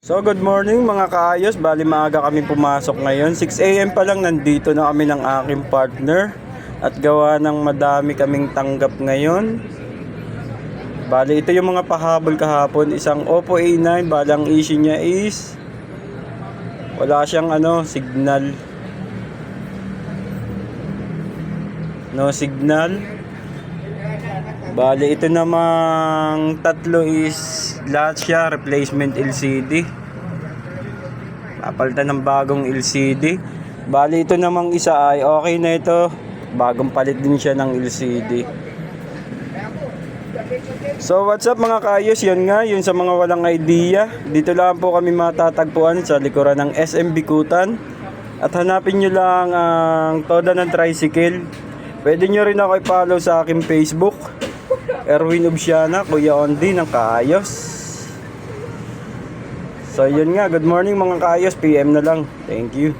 So good morning mga kaayos, bali maaga kami pumasok ngayon. 6am pa lang nandito na kami ng aking partner. At gawa ng madami kaming tanggap ngayon. Bali ito yung mga pahabol kahapon. Isang Oppo A9, bali ang issue niya is wala siyang ano, signal. No signal. Bali, ito namang tatlo is lahat siya replacement LCD. Papalitan ng bagong LCD. Bali, ito namang isa ay okay na ito. Bagong palit din siya ng LCD. So what's up mga kaayos, yun nga, yun sa mga walang idea. Dito lang po kami matatagpuan sa likuran ng SM Bikutan. At hanapin nyo lang ang Toda ng Tricycle. Pwede nyo rin ako i-follow sa aking Facebook. Erwin Obsiana, Kuya Ondi ng Kaayos. So yun nga, good morning mga Kaayos, PM na lang. Thank you.